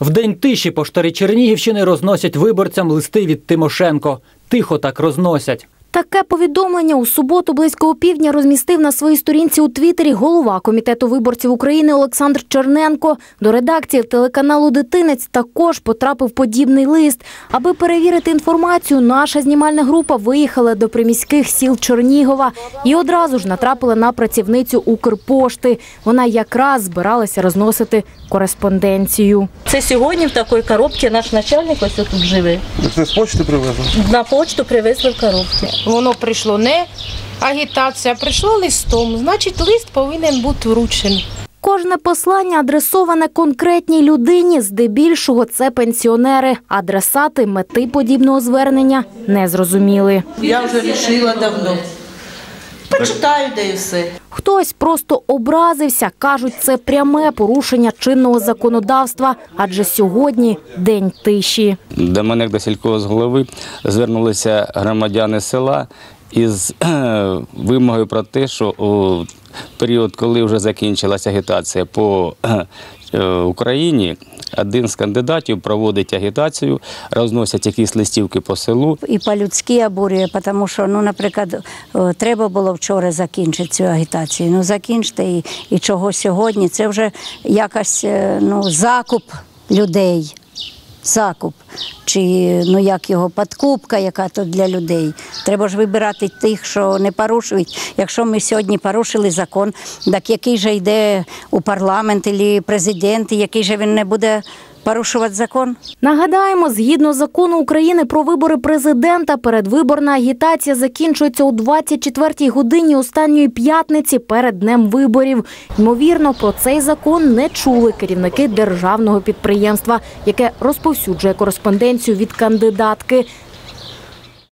В день тиші поштарі Чернігівщини розносять виборцям листи від Тимошенко. Тихо так розносять. Таке повідомлення у суботу близько опівдня розмістив на своїй сторінці у Твіттері голова комітету виборців України Олександр Черненко. До редакції телеканалу Дитинець також потрапив подібний лист. Аби перевірити інформацію, наша знімальна група виїхала до приміських сіл Чернігова і одразу ж натрапила на працівницю Укрпошти. Вона якраз збиралася розносити кореспонденцію. Це сьогодні в такій коробці наш начальник ось тут живе. Це з почти привезли? На почту привезли в коробці. Воно прийшло не агітація, а прийшло листом. Значить, лист повинен бути вручений. Кожне послання адресоване конкретній людині, здебільшого це пенсіонери. Адресати мети подібного звернення не зрозуміли. Я вже вирішила давно. Почитаю, де і все. Хтось просто образився, кажуть, це пряме порушення чинного законодавства, адже сьогодні день тиші. До мене як до сільськогосголови звернулися громадяни села із вимогою про те, що у період, коли вже закінчилася агітація по е, Україні, один з кандидатів проводить агітацію, розносять якісь листівки по селу. і по-людськи обурює, тому що, ну, наприклад, треба було вчора закінчити цю агітацію. Ну, закінчте і, і чого сьогодні. Це вже якась е, ну, закуп людей. Закуп, чи ну як його подкупка, яка то для людей. Треба ж вибирати тих, що не порушують. Якщо ми сьогодні порушили закон, так який же йде у парламент або президент, який же він не буде порушувати закон? Нагадаємо, згідно закону України про вибори президента, передвиборна агітація закінчується у 24-й годині останньої п'ятниці перед днем виборів. Ймовірно, про цей закон не чули керівники державного підприємства, яке розповсюджує кореспонденцію від кандидатки.